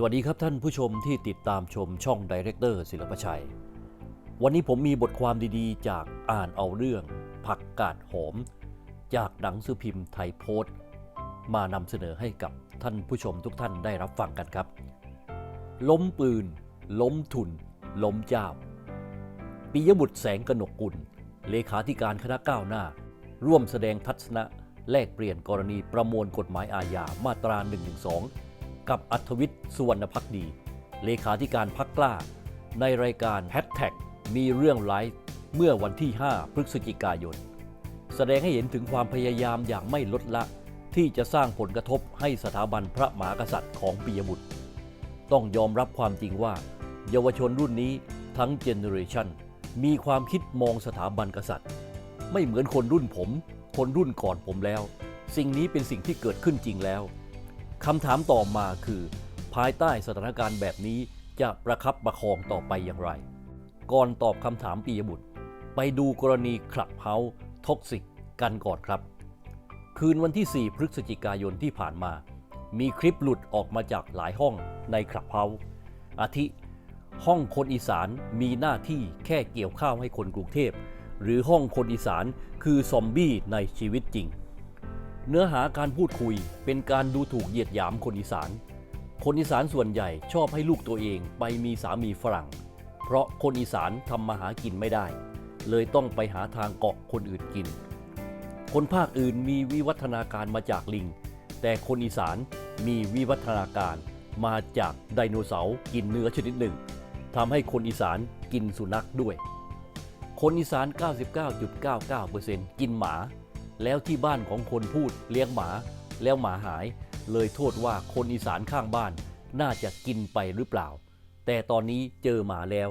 สวัสดีครับท่านผู้ชมที่ติดตามชมช่องดีเรคเตอร์ศิลปชัย วันนี้ผมมีบทความดีๆ จากอ่านเอาเรื่อง ผักกาดหอม จากหนังสือพิมพ์ไทยโพสต์ มานำเสนอให้กับท่านผู้ชมทุกท่านได้รับฟังกันครับ ล้มปืน ล้มทุน ล้มเจ้าปิยบุตรแสงกนกกุล เลขาธิการคณะก้าวหน้า ร่วมแสดงทัศนะแลกเปลี่ยนกรณีประมวลกฎหมายอาญามาตรา112 กับอัธวิทย์สุวรรณพักดี เลขาธิการพักกล้า ในรายการแฮชแท็กมีเรื่องไลฟ์เมื่อวันที่ 5 พฤศจิกายน แสดงให้เห็นถึงความพยายามอย่างไม่ลดละ ที่จะสร้างผลกระทบให้สถาบันพระมหากษัตริย์ของปิยบุตร ต้องยอมรับความจริงว่า เยาวชนรุ่นนี้ทั้งเจเนอเรชันมีความคิดมองสถาบันกษัตริย์ ไม่เหมือนคนรุ่นผม คนรุ่นก่อนผมแล้ว สิ่งนี้เป็นสิ่งที่เกิดขึ้นจริงแล้ว คำถามต่อมาคือ ภายใต้สถานการณ์แบบนี้จะประคับประคองต่อไปอย่างไร ก่อนตอบคำถามปียบุตร ไปดูกรณีคลับเฮาส์ท็อกซิกกันก่อนครับ คืนวันที่ 4 พฤศจิกายนที่ผ่านมา มีคลิปหลุดออกมาจากหลายห้องในคลับเฮาส์อาทิ ห้องคนอีสานมีหน้าที่แค่เกี่ยวข้าวให้คนกรุงเทพ หรือห้องคนอีสานคือซอมบี้ในชีวิตจริง เนื้อหาการพูดคุยเป็นการดูถูกเหยียดหยามคนอีสาน คนอีสานส่วนใหญ่ชอบให้ลูกตัวเองไปมีสามีฝรั่ง เพราะคนอีสานทำมาหากินไม่ได้ เลยต้องไปหาทางเกาะคนอื่นกิน คนภาคอื่นมีวิวัฒนาการมาจากลิง แต่คนอีสานมีวิวัฒนาการมาจากไดโนเสาร์กินเนื้อชนิดหนึ่งทำให้คนอีสานกินสุนัขด้วย คนอีสาน 99.99%กินหมา แล้วที่บ้านของคนพูดเลี้ยงหมา แล้วหมาหาย เลยโทษว่าคนอีสานข้างบ้าน น่าจะกินไปหรือเปล่า แต่ตอนนี้เจอหมาแล้ว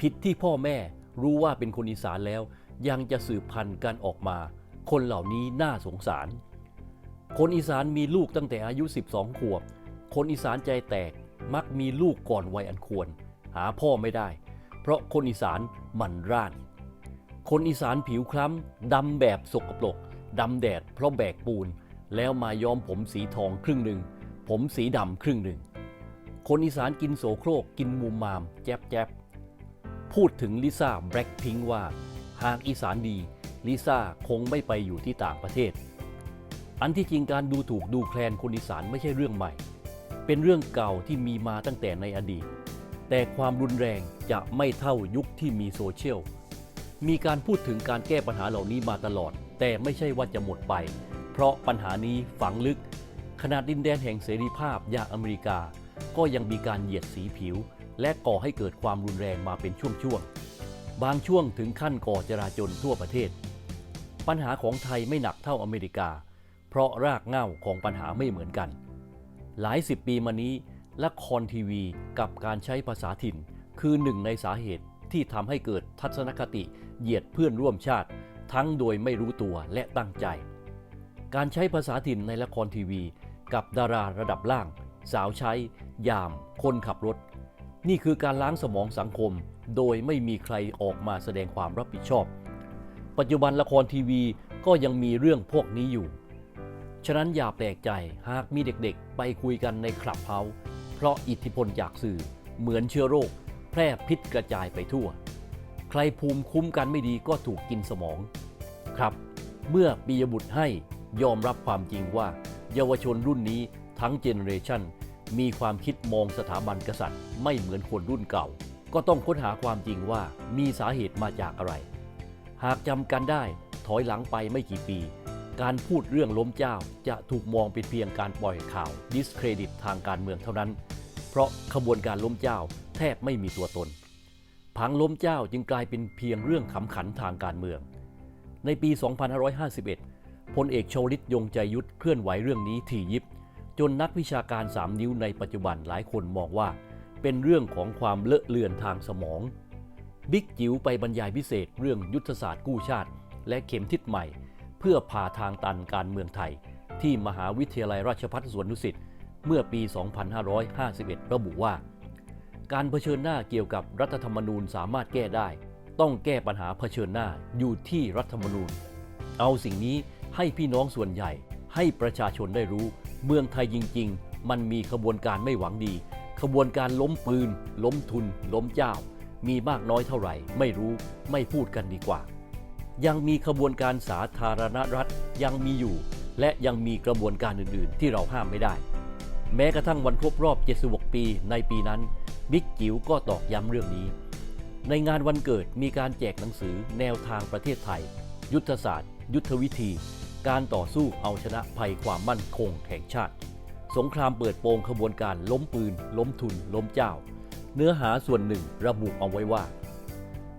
ผิดที่พ่อแม่รู้ว่าเป็นคนอีสานแล้ว ยังจะสืบพันธุ์กันออกมา คนเหล่านี้น่าสงสาร คนอีสานมีลูกตั้งแต่อายุ 12 ขวบ คนอีสานใจแตกมักมีลูกก่อนวัยอันควร หาพ่อไม่ได้ เพราะคนอีสานหมันร่าน คนอีสานผิวคล้ำดำแบบสกปรกดำแดดเพราะแบกปูน แล้วมาย้อมผมสีทองครึ่งหนึ่ง ผมสีดำครึ่งหนึ่ง คนอีสานกินโสโครกกินมูมาม แจ๊บแจ๊บพูดถึงลิซ่าแบล็คพิงว่า หากอีสานดีลิซ่าคงไม่ไปอยู่ที่ต่างประเทศ อันที่จริงการดูถูกดูแคลนคนอีสานไม่ใช่เรื่องใหม่ เป็นเรื่องเก่าที่มีมาตั้งแต่ในอดีต แต่ความรุนแรงจะไม่เท่ายุคที่มีโซเชียล มีการพูดถึงการแก้ปัญหาเหล่านี้มาตลอด แต่ไม่ใช่ว่าจะหมดไป เพราะปัญหานี้ฝังลึก ขนาดดินแดนแห่งเสรีภาพอย่างอเมริกา ก็ยังมีการเหยียดสีผิว และก่อให้เกิดความรุนแรงมาเป็นช่วงๆ บางช่วงถึงขั้นก่อจราจนทั่วประเทศ ปัญหาของไทยไม่หนักเท่าอเมริกา เพราะรากเหง้าของปัญหาไม่เหมือนกัน หลายสิบปีมานี้ละครทีวีกับการใช้ภาษาถิ่น คือหนึ่งในสาเหตุ ที่ทำให้เกิดทัศนคติ เหยียดเพื่อนร่วมชาติ ทั้งโดยไม่รู้ตัวและตั้งใจ การใช้ภาษาถิ่นในละครทีวี กับดาราระดับล่าง สาวใช้ ยาม คนขับรถ นี่คือการล้างสมองสังคม โดยไม่มีใครออกมาแสดงความรับผิดชอบ ปัจจุบันละครทีวีก็ยังมีเรื่องพวกนี้อยู่ ฉะนั้นอย่าแปลกใจหากมีเด็กๆ ไปคุยกันในคลับเฮาส์เพราะอิทธิพลจากสื่อเหมือนเชื้อโรค แพร่พิษกระจายไปทั่ว ใครภูมิคุ้มกันไม่ดีก็ถูกกินสมอง ครับ เมื่อปียบุตรให้ยอมรับความจริงว่า เยาวชนรุ่นนี้ทั้งเจเนเรชันมีความคิดมองสถาบันกษัตริย์ ไม่เหมือนคนรุ่นเก่า ก็ต้องค้นหาความจริงว่ามีสาเหตุมาจากอะไร หากจำกันได้ถอยหลังไปไม่กี่ปี การพูดเรื่องล้มเจ้าจะถูกมองเป็นเพียงการปล่อยข่าว ดิสเครดิตทางการเมืองเท่านั้น เพราะขบวนการล้มเจ้าแทบไม่มีตัวตน ผังล้มเจ้าจึงกลายเป็นเพียงเรื่องขำขันทางการเมือง ในปี 2551 พลเอกชวลิตยงใจยุทธเคลื่อนไหวเรื่องนี้ถี่ยิบ จนนักวิชาการ3นิ้วในปัจจุบันหลายคนมองว่า เป็นเรื่องของความเลอะเลือนทางสมอง บิ๊กจิ๋วไปบรรยายพิเศษเรื่องยุทธศาสตร์กู้ชาติ และเข็มทิศใหม่ เพื่อพาทางตันการเมืองไทย ที่มหาวิทยาลัยราชภัฏสวนดุสิต เมื่อปี 2551 ระบุว่า การเผชิญหน้าเกี่ยวกับรัฐธรรมนูญสามารถแก้ได้ ต้องแก้ปัญหาเผชิญหน้าอยู่ที่รัฐธรรมนูญ เอาสิ่งนี้ให้พี่น้องส่วนใหญ่ ให้ประชาชนได้รู้ เมืองไทยจริง ๆ มันมีขบวนการไม่หวังดี ขบวนการล้มปืน ล้มทุน ล้มเจ้า มีมากน้อยเท่าไหร่ ไม่รู้ไม่พูดกันดีกว่า ยังมีขบวนการสาธารณรัฐยังมีอยู่ และยังมีกระบวนการอื่น ๆ ที่เราห้ามไม่ได้ แม้กระทั่งวันครบรอบ 76 ปีในปีนั้น บิ๊กจิ๋วก็ตอกย้ำเรื่องนี้ ในงานวันเกิดมีการแจกหนังสือแนวทางประเทศไทย ยุทธศาสตร์ ยุทธวิธี การต่อสู้เอาชนะภัยความมั่นคงแห่งชาติ สงครามเปิดโปงขบวนการล้มปืน ล้มทุน ล้มเจ้า เนื้อหาส่วนหนึ่งระบุเอาไว้ว่า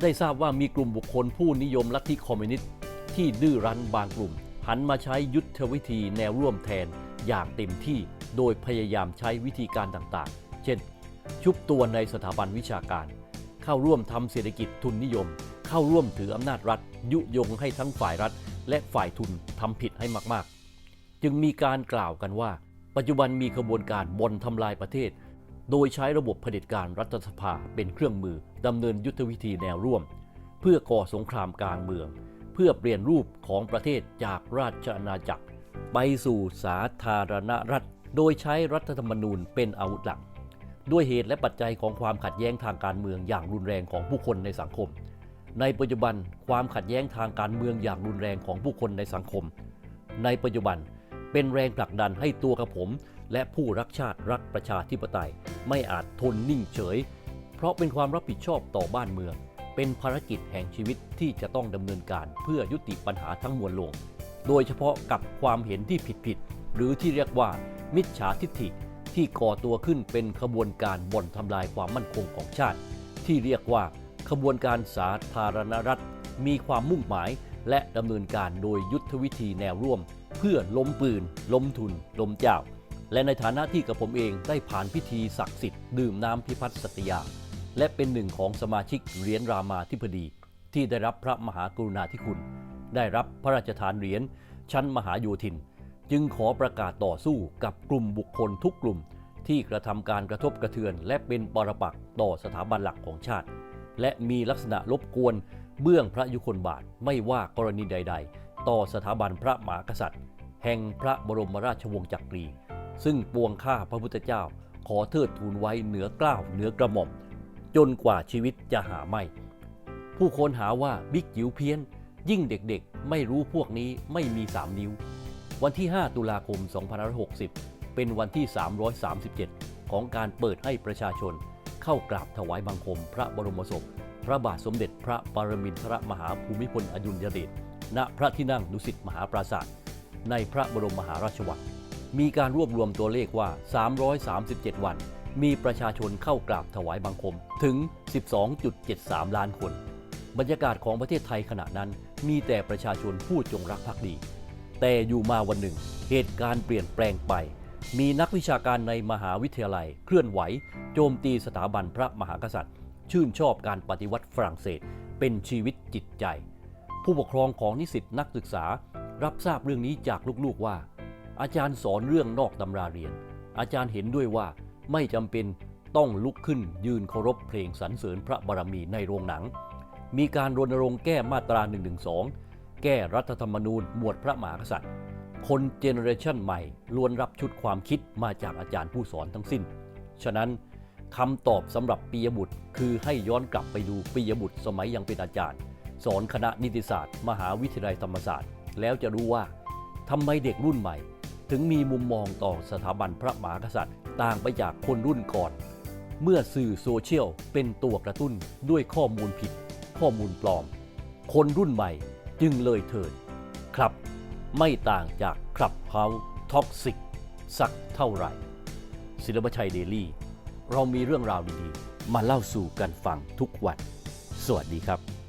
ได้ทราบว่ามีกลุ่มบุคคลผู้นิยมลัทธิคอมมิวนิสต์ที่ดื้อรั้นบางกลุ่มหันมาใช้ยุทธวิธีแนวร่วมแทนอย่างเต็มที่ โดยพยายามใช้วิธีการต่างๆ เช่น ชุบตัวในสถาบันวิชาการ เข้าร่วมทำเศรษฐกิจทุนนิยม เข้าร่วมถืออำนาจรัฐ ยุยงให้ทั้งฝ่ายรัฐ และฝ่ายทุนทำผิดให้มากๆ จึงมีการกล่าวกันว่า ปัจจุบันมีขบวนการบนทำลายประเทศ โดยใช้ระบบเผด็จการรัฐสภาเป็นเครื่องมือดำเนินยุทธวิธีแนวร่วม เพื่อก่อสงครามกลางเมือง เพื่อเปลี่ยนรูปของประเทศจากราชอาณาจักร ไปสู่สาธารณรัฐ โดยใช้รัฐธรรมนูญเป็นอาวุธหลัก ด้วยเหตุและปัจจัยของความขัดแย้งทางการเมืองอย่างรุนแรงของผู้คนในสังคม ในปัจจุบันความขัดแย้งทางการเมืองอย่างรุนแรงของผู้คนในสังคม ในปัจจุบันเป็นแรงผลักดันให้ตัวกับผม และผู้รักชาติรักประชาธิปไตย ไม่อาจทนนิ่งเฉย เพราะเป็นความรับผิดชอบต่อบ้านเมือง เป็นภารกิจแห่งชีวิตที่จะต้องดำเนินการเพื่อยุติปัญหาทั้งมวลลง โดยเฉพาะกับความเห็นที่ผิดๆหรือที่เรียกว่า มิจฉาทิฐิที่ก่อตัวขึ้นเป็นขบวนการบ่อนทำลายความมั่นคงของชาติ ที่เรียกว่าขบวนการสาธารณรัฐ มีความมุ่งหมายและดำเนินการโดยยุทธวิธีแนวร่วม เพื่อล้มปืน ล้มทุน ล้มเจ้า และในฐานะที่กับผมเองได้ผ่านพิธีศักดิ์สิทธิ์ดื่มน้ำพิพัฒน์สัตยา และเป็นหนึ่งของสมาชิกเหรียญรามาธิบดี ที่ได้รับพระมหากรุณาธิคุณ ได้รับพระราชทานเหรียญชั้นมหาโยธิน จึงขอประกาศต่อสู้กับกลุ่มบุคคลทุกกลุ่ม ที่กระทำการกระทบกระเทือน และเป็นปรปักษ์ต่อสถาบันหลักของชาติ และมีลักษณะรบกวน เบื้องพระยุคลบาทไม่ว่ากรณีใด ๆ ต่อสถาบันพระมหากษัตริย์ แห่งพระบรมราชวงศ์จักรี ซึ่งปวงข้าพระพุทธเจ้า ขอเทิดทูนไว้เหนือเกล้าวเหนือกระหม่อม จนกว่าชีวิตจะหาไม่ ผู้คนหาว่าบิ๊กจิ๋วเพี้ยน ยิ่งเด็กๆ ไม่รู้พวกนี้ไม่มี3นิ้ว วันที่ 5 ตุลาคม 2560 เป็นวันที่ 337 ของการเปิดให้ประชาชน เข้ากราบถวายบังคมพระบรมศพ พระบาทสมเด็จพระปรมินทรมหาภูมิพลอดุลยเดช ณ พระที่นั่งดุสิตมหาปราศาสตร์ในพระบรมมหาราชวัง มีการรวบรวมตัวเลขว่า 337 วัน มีประชาชนเข้ากราบถวายบังคมถึง 12.73 ล้านคน บรรยากาศของประเทศไทยขณะนั้นมีแต่ประชาชนผู้จงรักภักดี แต่อยู่มาวันหนึ่ง เหตุการณ์เปลี่ยนแปลงไป มีนักวิชาการในมหาวิทยาลัย เคลื่อนไหว โจมตีสถาบันพระมหากษัตริย์ ชื่นชอบการปฏิวัติฝรั่งเศส เป็นชีวิตจิตใจ ผู้ปกครองของนิสิตนักศึกษา รับทราบเรื่องนี้จากลูกๆว่า อาจารย์สอนเรื่องนอกตำราเรียน อาจารย์เห็นด้วยว่าไม่จำเป็นต้องลุกขึ้นยืนเคารพเพลงสรรเสริญพระบารมีในโรงหนัง มีการรณรงค์แก้มาตรา112 แก้รัฐธรรมนูญหมวดพระมหากษัตริย์ คนเจเนอเรชันใหม่ล้วนรับชุดความคิดมาจากอาจารย์ผู้สอนทั้งสิ้น ฉะนั้นคำตอบสำหรับปียบุตร คือให้ย้อนกลับไปดูปียบุตรสมัยยังเป็นอาจารย์ สอนคณะนิติศาสตร์ มหาวิทยาลัยธรรมศาสตร์ แล้วจะรู้ว่าทำไมเด็กรุ่นใหม่ ถึงมีมุมมองต่อสถาบันพระมหากษัตริย์ ต่างไปจากคนรุ่นก่อน เมื่อสื่อโซเชียลเป็นตัวกระตุ้นด้วยข้อมูลผิด ข้อมูลปลอม คนรุ่นใหม่ จึงเลยเถิดครับ ไม่ต่างจากครับเฮาท็อกซิก สักเท่าไหร่ ศิลปชัยเดลี่ เรามีเรื่องราวดีๆ มาเล่าสู่กันฟังทุกวัน สวัสดีครับ